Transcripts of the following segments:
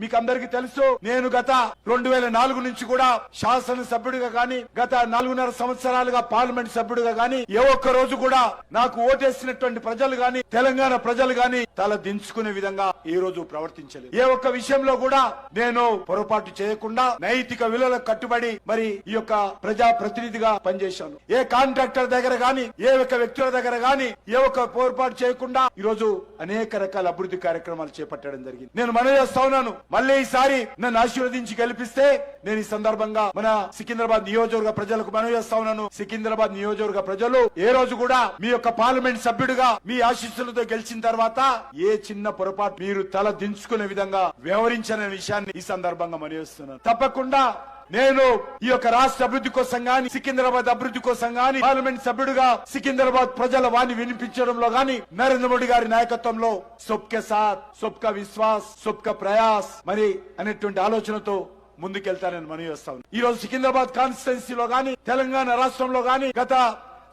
మీకు అందరికీ తెలుసు నేను గత రెండు వేల నాలుగు నుంచి కూడా శాసన సభ్యుడిగా గాని గత నాలుగున్నర సంవత్సరాలుగా పార్లమెంట్ సభ్యుడిగా గాని ఏ ఒక్క రోజు కూడా నాకు ఓటేసినటువంటి ప్రజలు గాని తెలంగాణ ప్రజలు గాని తల దించుకునే విధంగా ఈ రోజు ప్రవర్తించలేదు. ఏ ఒక్క విషయంలో కూడా నేను పొరపాటు చేయకుండా నైతిక విలువలకు కట్టుబడి మరి ఈ యొక్క ప్రజా ప్రతినిధిగా పనిచేశాను. ఏ కాంట్రాక్టర్ దగ్గర గాని ఏ ఒక్క వ్యక్తుల దగ్గర గాని ఏ ఒక్క పొరపాటు చేయకుండా ఈ రోజు అనేక రకాల అభివృద్ధి కార్యక్రమాలు చేపట్టడం జరిగింది. నేను మనవి చేస్తా ఉన్నాను. మళ్ళీ ఈసారి నన్ను ఆశీర్వదించి గెలిపిస్తే నేను ఈ సందర్భంగా మన సికింద్రాబాద్ నియోజకవర్గ ప్రజలకు మనవి చేస్తా ఉన్నాను. సికింద్రాబాద్ నియోజకవర్గ ప్రజలు ఏ రోజు కూడా మీ యొక్క పార్లమెంట్ సభ్యుడిగా మీ ఆశీస్సులతో గెలిచిన తర్వాత ఏ చిన్న పొరపాటు మీరు తల దించుకునే విధంగా వ్యవహరించనే విషయాన్ని ఈ సందర్భంగా మనవి తప్పకుండా నేను ఈ యొక్క రాష్ట్ర అభివృద్ధి కోసం గాని సికింద్రాబాద్ అభివృద్ధి కోసం గాని పార్లమెంట్ సభ్యుడిగా సికింద్రాబాద్ ప్రజల వాణి వినిపించడంలో గాని నరేంద్ర మోడీ గారి నాయకత్వంలో సొబ్కే సాత్ సొబ్కా విశ్వాస్ సొబ్కా ప్రయాస్ మరి అనేటువంటి ఆలోచనతో ముందుకెళ్తానని మనవి చేస్తాను ఈ రోజు సికింద్రాబాద్ కాన్స్టిట్యున్సీలో గాని తెలంగాణ రాష్ట్రంలో గాని గత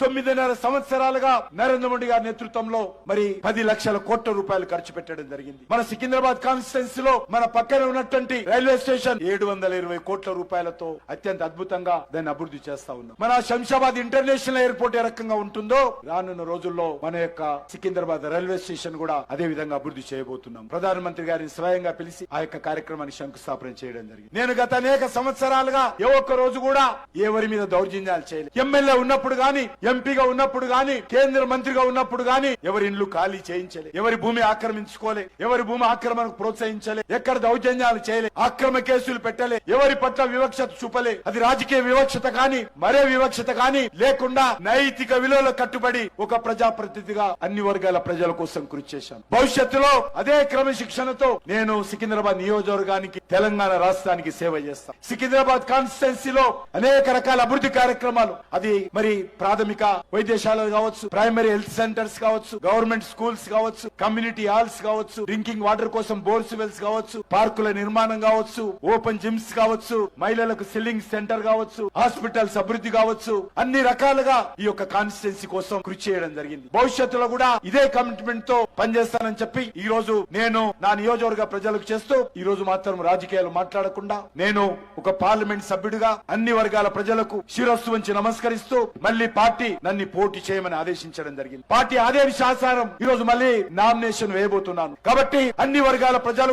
తొమ్మిదిన్నర సంవత్సరాలుగా నరేంద్ర మోడీ గారి నేతృత్వంలో మరి పది లక్షల కోట్ల రూపాయలు ఖర్చు పెట్టడం జరిగింది. మన సికింద్రాబాద్ కాన్స్టిట్యున్సీలో మన పక్కన ఉన్నటువంటి రైల్వే స్టేషన్ ఏడు వందల ఇరవై కోట్ల రూపాయలతో అత్యంత అద్భుతంగా దాన్ని అభివృద్ధి చేస్తా ఉన్నాం. మన శంషాబాద్ ఇంటర్నేషనల్ ఎయిర్పోర్ట్ ఏ రకంగా ఉంటుందో రానున్న రోజుల్లో మన యొక్క సికింద్రాబాద్ రైల్వే స్టేషన్ కూడా అదే విధంగా అభివృద్ధి చేయబోతున్నాం. ప్రధానమంత్రి గారిని స్వయంగా పిలిచి ఆ యొక్క కార్యక్రమాన్ని శంకుస్థాపన చేయడం జరిగింది. నేను గత అనేక సంవత్సరాలుగా ఏ ఒక్క రోజు కూడా ఎవరి మీద దౌర్జన్యాలు చేయలేదు. ఎమ్మెల్యే ఉన్నప్పుడు గాని ఎంపీగా ఉన్నప్పుడు గాని కేంద్ర మంత్రిగా ఉన్నప్పుడు గాని ఎవరి ఇండ్లు ఖాళీ చేయించలే ఎవరి భూమి ఆక్రమించుకోలే ఎవరి భూమి ఆక్రమణకు ప్రోత్సహించలే ఎక్కడ దౌర్జన్యాలు చేయలే అక్రమ కేసులు పెట్టలే ఎవరి పట్ల వివక్షత చూపలే. అది రాజకీయ వివక్షత కాని మరే వివక్షత కాని లేకుండా నైతిక విలువలు కట్టుబడి ఒక ప్రజాప్రతినిధిగా అన్ని వర్గాల ప్రజల కోసం కృషి చేశాను భవిష్యత్తులో అదే క్రమశిక్షణతో నేను సికింద్రాబాద్ నియోజకవర్గానికి తెలంగాణ రాష్ట్రానికి సేవ చేస్తాను సికింద్రాబాద్ కాన్స్టిట్యున్సీలో అనేక రకాల అభివృద్ధి కార్యక్రమాలు. అది మరి ప్రాథమిక వైద్యశాలలు కావచ్చు ప్రైమరీ హెల్త్ సెంటర్స్ కావచ్చు గవర్నమెంట్ స్కూల్స్ కావచ్చు కమ్యూనిటీ హాల్స్ కావచ్చు డ్రింకింగ్ వాటర్ కోసం బోర్స్ వెల్స్ కావచ్చు పార్కుల నిర్మాణం కావచ్చు ఓపెన్ జిమ్స్ కావచ్చు మహిళలకు సిల్లింగ్ సెంటర్ కావచ్చు హాస్పిటల్స్ అభివృద్ధి కావచ్చు అన్ని రకాలుగా ఈ యొక్క కాన్స్టిట్యున్సీ కోసం కృషి చేయడం జరిగింది. భవిష్యత్తులో కూడా ఇదే కమిట్మెంట్తో పనిచేస్తానని చెప్పి ఈ రోజు నేను నా నియోజకవర్గ ప్రజలకు చేస్తూ ఈ రోజు మాత్రం రాజకీయాలు మాట్లాడకుండా నేను ఒక పార్లమెంట్ సభ్యుడిగా అన్ని వర్గాల ప్రజలకు శిరస్సు వంచి నమస్కరిస్తూ మళ్ళీ పార్టీ పార్టీ నన్ను పోటీ చేయమని ఆదేశించడం జరిగింది. పార్టీ ఆదేశానుసారం ఈ రోజు మళ్ళీ నామినేషన్ వేయబోతున్నాను. కాబట్టి అన్ని వర్గాల ప్రజలకు